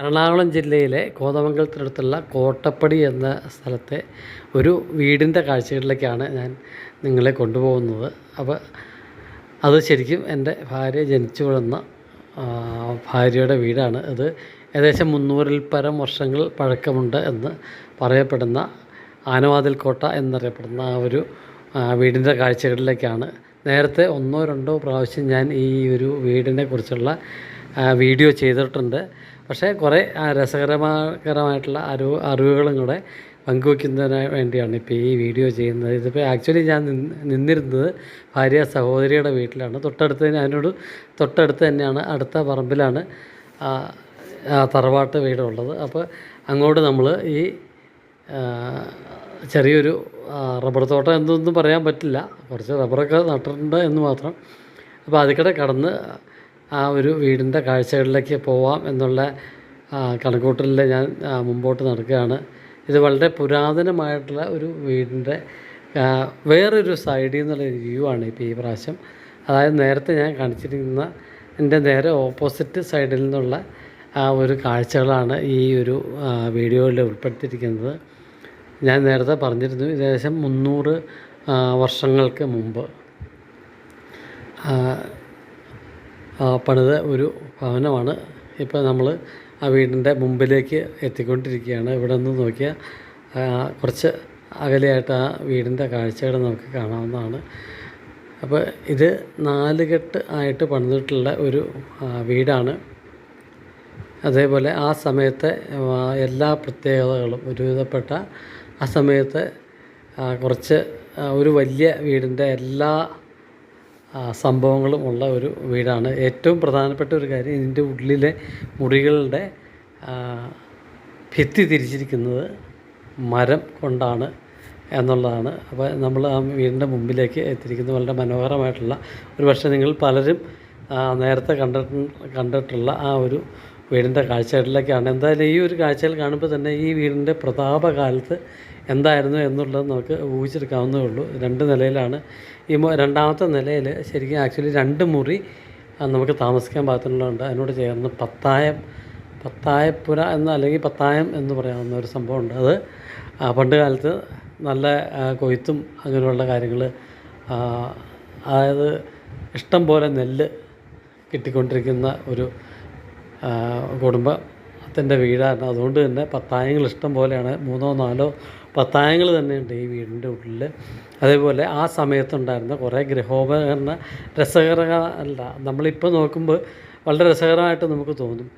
എറണാകുളം ജില്ലയിലെ കോതമംഗലത്തിനടുത്തുള്ള കോട്ടപ്പടി എന്ന സ്ഥലത്തെ ഒരു വീടിന്റെ കാഴ്ചകളിലേക്കാണ് ഞാൻ നിങ്ങളെ കൊണ്ടുപോകുന്നത്. അപ്പോൾ അത് ശരിക്കും എന്റെ ഭാര്യ ജനിച്ചു വളർന്ന ഭാര്യയുടെ വീടാണ് അത്. ഏകദേശം മുന്നൂറിൽ പരം വർഷങ്ങൾ പഴക്കമുണ്ട് എന്ന് പറയപ്പെടുന്ന ആനവാതിൽ കോട്ട എന്നറിയപ്പെടുന്ന ആ ഒരു വീടിന്റെ കാഴ്ചകളിലേക്കാണ്. നേരത്തെ ഒന്നോ രണ്ടോ പ്രാവശ്യം ഞാൻ ഈ ഒരു വീടിനെ കുറിച്ചുള്ള വീഡിയോ ചെയ്തിട്ടുണ്ട്. പക്ഷേ കുറേ രസകരമാകരമായിട്ടുള്ള അറിവ് അറിവുകളും കൂടെ പങ്കുവയ്ക്കുന്നതിന് വേണ്ടിയാണ് ഇപ്പോൾ ഈ വീഡിയോ ചെയ്യുന്നത്. ഇതിപ്പോൾ ആക്ച്വലി ഞാൻ നിന്ന് നിന്നിരുന്നത് ഭാര്യ സഹോദരിയുടെ വീട്ടിലാണ്. തൊട്ടടുത്ത് തന്നെ അതിനോട് തൊട്ടടുത്ത് തന്നെയാണ് അടുത്ത പറമ്പിലാണ് തറവാട്ട് വീടുള്ളത്. അപ്പോൾ അങ്ങോട്ട് നമ്മൾ ഈ ചെറിയൊരു റബ്ബർ തോട്ടം എന്നൊന്നും പറയാൻ പറ്റില്ല. കുറച്ച് റബ്ബറൊക്കെ നട്ടിട്ടുണ്ട് എന്ന് മാത്രം. അപ്പോൾ അതിക്കടെ കടന്ന് ആ ഒരു വീടിന്റെ കാഴ്ചകളിലേക്ക് പോവാം എന്നുള്ള കണക്കൂട്ടലിൽ ഞാൻ മുമ്പോട്ട് നടക്കുകയാണ്. ഇത് വളരെ പുരാതനമായിട്ടുള്ള ഒരു വീടിന്റെ വേറൊരു സൈഡിൽ നിന്നുള്ള വ്യൂ ആണ് ഇപ്പോൾ ഈ പ്രാവശ്യം. അതായത് നേരത്തെ ഞാൻ കാണിച്ചിരിക്കുന്ന എന്റെ നേരെ ഓപ്പോസിറ്റ് സൈഡിൽ നിന്നുള്ള ആ ഒരു കാഴ്ചകളാണ് ഈ ഒരു വീഡിയോയിൽ ഉൾപ്പെടുത്തിയിരിക്കുന്നത്. ഞാൻ നേരത്തെ പറഞ്ഞിരുന്നു ഏകദേശം മുന്നൂറ് വർഷങ്ങൾക്ക് മുമ്പ്. പണിത ഒരു ഭവനമാണ്. ഇപ്പോൾ നമ്മൾ ആ വീടിന്റെ മുമ്പിലേക്ക് എത്തിക്കൊണ്ടിരിക്കുകയാണ്. ഇവിടെ നിന്ന് നോക്കിയാൽ കുറച്ച് അകലെയായിട്ട് ആ വീടിന്റെ കാഴ്ചകൾ നമുക്ക് കാണാവുന്നതാണ്. അപ്പോൾ ഇത് നാലുകെട്ട് ആയിട്ട് പണിതിട്ടുള്ള ഒരു വീടാണ്. അതേപോലെ ആ സമയത്തെ എല്ലാ പ്രത്യേകതകളും ഒരുവിധപ്പെട്ട ആ സമയത്തെ കുറച്ച് ഒരു വലിയ വീടിന്റെ എല്ലാ ആ, സംഭവങ്ങളും ഉള്ള ഒരു വീടാണ്. ഏറ്റവും പ്രധാനപ്പെട്ട ഒരു കാര്യം ഇതിന്റെ ഉള്ളിലെ മുറികളുടെ ഭിത്തി തിരിച്ചിരിക്കുന്നത് മരം കൊണ്ടാണ് എന്നുള്ളതാണ്. അപ്പോൾ നമ്മൾ ആ വീടിന്റെ മുമ്പിലേക്ക് എത്തിയിരിക്കുന്നത് വളരെ മനോഹരമായിട്ടുള്ള ഒരു പക്ഷേ നിങ്ങൾ പലരും നേരത്തെ കണ്ടിട്ട് കണ്ടിട്ടുള്ള ആ ഒരു വീടിന്റെ കാഴ്ചകളിലേക്കാണ്. എന്തായാലും ഈ ഒരു കാഴ്ചകൾ കാണുമ്പോൾ തന്നെ ഈ വീടിന്റെ പ്രതാപകാലത്ത് എന്തായിരുന്നു എന്നുള്ളത് നമുക്ക് ഊഹിച്ചെടുക്കാവുന്നേ ഉള്ളൂ. രണ്ട് നിലയിലാണ്. ഈ രണ്ടാമത്തെ നിലയിൽ ശരിക്കും ആക്ച്വലി രണ്ട് മുറി നമുക്ക് താമസിക്കാൻ പാകത്തിനുള്ളതുണ്ട്. അതിനോട് ചേർന്ന് പത്തായം പത്തായപ്പുര എന്ന അല്ലെങ്കിൽ പത്തായം എന്ന് പറയാവുന്ന ഒരു സംഭവമുണ്ട് അത്. പണ്ട് കാലത്ത് നല്ല കൊയ്ത്തും അങ്ങനെയുള്ള കാര്യങ്ങൾ അതായത് ഇഷ്ടം പോലെ നെല്ല് കിട്ടിക്കൊണ്ടിരിക്കുന്ന ഒരു ആ, കുടുംബത്തിന്റെ വീടാണ്. അതുകൊണ്ട് തന്നെ പത്തായങ്ങൾ ഇഷ്ടം പോലെയാണ്. മൂന്നോ നാലോ പത്തായങ്ങൾ തന്നെയുണ്ട് ഈ വീടിന്റെ ഉള്ളിൽ അതേപോലെ ആ സമയത്തുണ്ടായിരുന്ന കുറേ ഗൃഹോപകരണ രസകര അല്ല നമ്മളിപ്പോൾ നോക്കുമ്പോൾ വളരെ രസകരമായിട്ട് നമുക്ക് തോന്നും.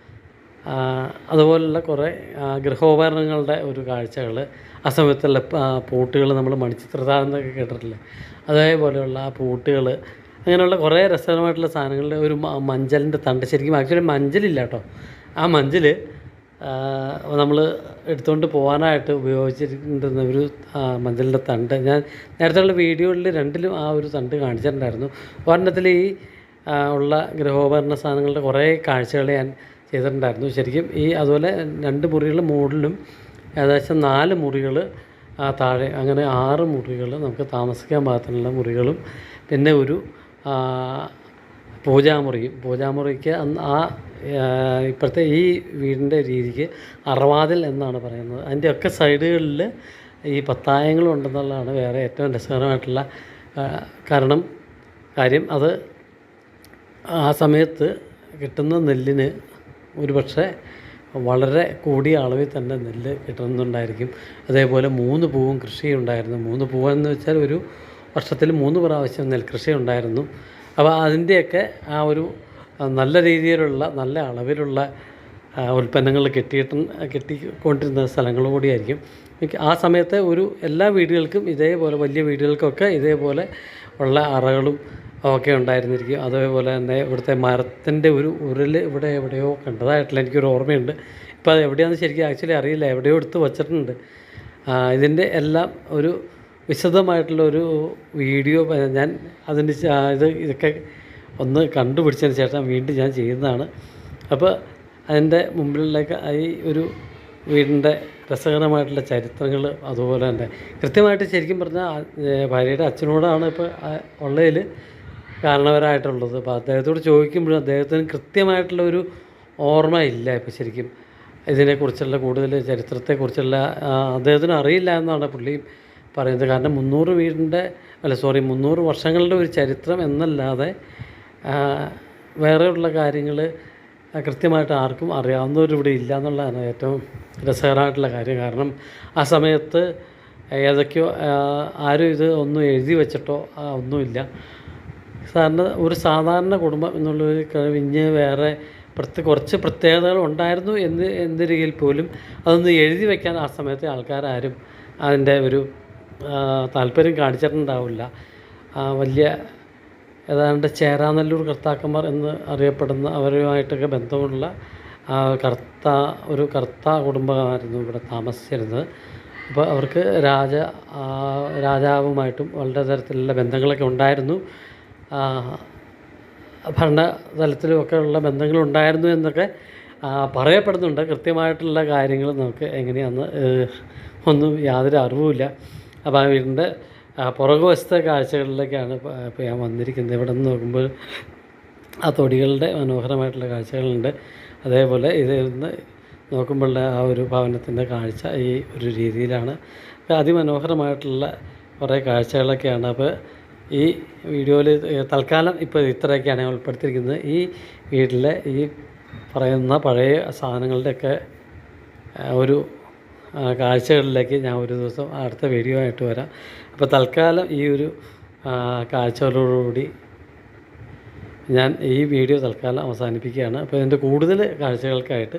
അതുപോലുള്ള കുറേ ഗൃഹോപകരണങ്ങളുടെ ഒരു കാഴ്ചകൾ ആ സമയത്തുള്ള പൂട്ടുകൾ നമ്മൾ മണിച്ചിത്രതാഴ് എന്നൊക്കെ കേട്ടിട്ടില്ലേ? അതേപോലെയുള്ള ആ പൂട്ടുകൾ അങ്ങനെയുള്ള കുറേ രസകരമായിട്ടുള്ള സാധനങ്ങളുടെ ഒരു മഞ്ചലിന്റെ തണ്ട്. ശരിക്കും ആക്ച്വലി മഞ്ചലില്ല കേട്ടോ. ആ മഞ്ചൽ നമ്മൾ എടുത്തുകൊണ്ട് പോകാനായിട്ട് ഉപയോഗിച്ചിരിക്കുന്ന ഒരു മഞ്ചലിന്റെ തണ്ട്. ഞാൻ നേരത്തെയുള്ള വീഡിയോകളിൽ രണ്ടിലും ആ ഒരു തണ്ട് കാണിച്ചിട്ടുണ്ടായിരുന്നു. ഒരെണ്ണത്തിൽ ഈ ഉള്ള ഗൃഹോപകരണ സാധനങ്ങളുടെ കുറേ കാഴ്ചകൾ ഞാൻ ചെയ്തിട്ടുണ്ടായിരുന്നു. ശരിക്കും ഈ അതുപോലെ രണ്ട് മുറികൾ മുകളിലും ഏകദേശം നാല് മുറികൾ താഴെ അങ്ങനെ ആറ് മുറികൾ നമുക്ക് താമസിക്കാൻ പാകത്തിനുള്ള മുറികളും പിന്നെ ഒരു പൂജാമുറിയും. പൂജാമുറിക്ക് ആ, ഇപ്പോഴത്തെ ഈ വീടിന്റെ രീതിക്ക് അറവാതിൽ എന്നാണ് പറയുന്നത്. അതിന്റെ ഒക്കെ സൈഡുകളിൽ ഈ പത്തായങ്ങളുണ്ടെന്നുള്ളതാണ് വേറെ ഏറ്റവും രസകരമായിട്ടുള്ള കാരണം കാര്യം അത് ആ സമയത്ത് കിട്ടുന്ന നെല്ലിന് ഒരുപക്ഷെ വളരെ കൂടിയ അളവിൽ തന്നെ നെല്ല് കിട്ടുന്നുണ്ടായിരിക്കും. അതേപോലെ മൂന്ന് പൂവും കൃഷി ഉണ്ടായിരുന്നു മൂന്ന് പൂവെന്ന് വെച്ചാൽ ഒരു വർഷത്തിൽ മൂന്ന് പ്രാവശ്യം നെൽകൃഷി ഉണ്ടായിരുന്നു അപ്പോൾ അതിന്റെയൊക്കെ ആ ഒരു നല്ല രീതിയിലുള്ള നല്ല അളവിലുള്ള ഉൽപ്പന്നങ്ങൾ കിട്ടിയിട്ട് കിട്ടിക്കൊണ്ടിരുന്ന സ്ഥലങ്ങൾ കൂടിയായിരിക്കും. ആ സമയത്തെ ഒരു എല്ലാ വീടുകൾക്കും ഇതേപോലെ വലിയ വീടുകൾക്കൊക്കെ ഇതേപോലെ ഉള്ള അറകളും ഒക്കെ ഉണ്ടായിരുന്നിരിക്കും. അതേപോലെ തന്നെ ഇവിടുത്തെ മരത്തിന്റെ ഒരു ഉരുൾ ഇവിടെ എവിടെയോ കണ്ടതായിട്ടുള്ള എനിക്കൊരു ഓർമ്മയുണ്ട്. ഇപ്പോൾ അത് എവിടെയാണെന്ന് ശരിക്കും ആക്ച്വലി അറിയില്ല. എവിടെയോ എടുത്ത് വച്ചിട്ടുണ്ട്. ഇതിന്റെ എല്ലാം ഒരു വിശദമായിട്ടുള്ള ഒരു വീഡിയോ ഞാൻ അതിന് ഇത് ഇതൊക്കെ ഒന്ന് കണ്ടുപിടിച്ചതിന് ശേഷം വീണ്ടും ഞാൻ ചെയ്യുന്നതാണ്. അപ്പോൾ അതിന്റെ മുമ്പിലേക്ക് ഈ ഒരു വീടിന്റെ രസകരമായിട്ടുള്ള ചരിത്രങ്ങൾ അതുപോലെ തന്നെ. കൃത്യമായിട്ട് ശരിക്കും പറഞ്ഞാൽ ഭാര്യയുടെ അച്ഛനോടാണ് ഇപ്പോൾ ഉള്ളതിൽ കാരണവരായിട്ടുള്ളത്. അപ്പോൾ അദ്ദേഹത്തോട് ചോദിക്കുമ്പോഴും അദ്ദേഹത്തിന് കൃത്യമായിട്ടുള്ള ഒരു ഓർമ്മ ഇല്ല ഇപ്പോൾ ശരിക്കും. ഇതിനെക്കുറിച്ചുള്ള കൂടുതൽ ചരിത്രത്തെക്കുറിച്ചുള്ള അദ്ദേഹത്തിന് അറിയില്ല എന്നാണ് പുള്ളി പറയുന്നത്. കാരണം മുന്നൂറ് വീടിന്റെ അല്ല സോറി മുന്നൂറ് വർഷങ്ങളുടെ ഒരു ചരിത്രം എന്നല്ലാതെ വേറെയുള്ള കാര്യങ്ങൾ കൃത്യമായിട്ട് ആർക്കും അറിയാവുന്നവരിവിടെ ഇല്ല എന്നുള്ളതാണ് ഏറ്റവും രസകരമായിട്ടുള്ള കാര്യം. കാരണം ആ സമയത്ത് ഏതൊക്കെയോ ആരും ഇത് ഒന്നും എഴുതി വെച്ചിട്ടോ ഒന്നുമില്ല. സാറിന് ഒരു സാധാരണ കുടുംബം എന്നുള്ളൊരു കവിഞ്ഞ് വേറെ പ്രത്യേക കുറച്ച് പ്രത്യേകതകൾ ഉണ്ടായിരുന്നു എന്ന് എന്നിരിക്കൽ പോലും അതൊന്ന് എഴുതി വയ്ക്കാൻ ആ സമയത്തെ ആൾക്കാരാരും അതിന്റെ ഒരു താല്പര്യം കാണിച്ചിട്ടുണ്ടാവില്ല. വലിയ ഏതാണ്ട് ചേരാനല്ലൂർ കർത്താക്കന്മാർ എന്ന് അറിയപ്പെടുന്ന അവരുമായിട്ടൊക്കെ ബന്ധമുള്ള കർത്ത ഒരു കർത്ത കുടുംബമായിരുന്നു ഇവിടെ താമസിച്ചിരുന്നത്. അപ്പോൾ അവർക്ക് രാജ രാജാവുമായിട്ടും വളരെ തരത്തിലുള്ള ബന്ധങ്ങളൊക്കെ ഉണ്ടായിരുന്നു. ഭരണ ഭരണതലത്തിലുമൊക്കെ ഉള്ള ബന്ധങ്ങളുണ്ടായിരുന്നു എന്നൊക്കെ പറയപ്പെടുന്നുണ്ട്. കൃത്യമായിട്ടുള്ള കാര്യങ്ങൾ നമുക്ക് എങ്ങനെയാണെന്ന് ഒന്നും യാതൊരു അറിവുമില്ല. അപ്പോൾ ആ വീടിന്റെ ആ, പുറകുവശത്തെ കാഴ്ചകളിലേക്കാണ് ഇപ്പോൾ ഞാൻ വന്നിരിക്കുന്നത്. ഇവിടെ നിന്ന് നോക്കുമ്പോൾ ആ തൊടികളുടെ മനോഹരമായിട്ടുള്ള കാഴ്ചകളുണ്ട്. അതേപോലെ ഇത് നോക്കുമ്പോഴുള്ള ആ ഒരു ഭവനത്തിന്റെ കാഴ്ച ഈ ഒരു രീതിയിലാണ്. അതിമനോഹരമായിട്ടുള്ള കുറേ കാഴ്ചകളൊക്കെയാണ്. അപ്പോൾ ഈ വീഡിയോയിൽ തൽക്കാലം ഇപ്പോൾ ഇത്രയൊക്കെയാണ് ഞാൻ ഉൾപ്പെടുത്തിയിരിക്കുന്നത്. ഈ വീട്ടിലെ ഈ പറയുന്ന പഴയ സാധനങ്ങളുടെയൊക്കെ ഒരു കാഴ്ചകളിലേക്ക് ഞാൻ ഒരു ദിവസം അടുത്ത വീഡിയോ ആയിട്ട് വരാം. അപ്പോൾ തൽക്കാലം ഈ ഒരു കാഴ്ചകളോടുകൂടി ഞാൻ ഈ വീഡിയോ തൽക്കാലം അവസാനിപ്പിക്കുകയാണ്. അപ്പോൾ ഇതിന്റെ കൂടുതൽ കാഴ്ചകൾക്കായിട്ട്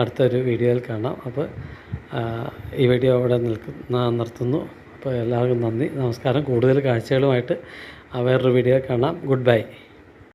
അടുത്തൊരു വീഡിയോയിൽ കാണാം. അപ്പോൾ ഈ വീഡിയോ അവിടെ നിൽക്കുന്ന നിർത്തുന്നു. അപ്പോൾ എല്ലാവർക്കും നന്ദി. നമസ്കാരം. കൂടുതൽ കാഴ്ചകളുമായിട്ട് വേറൊരു വീഡിയോ കാണാം. Good bye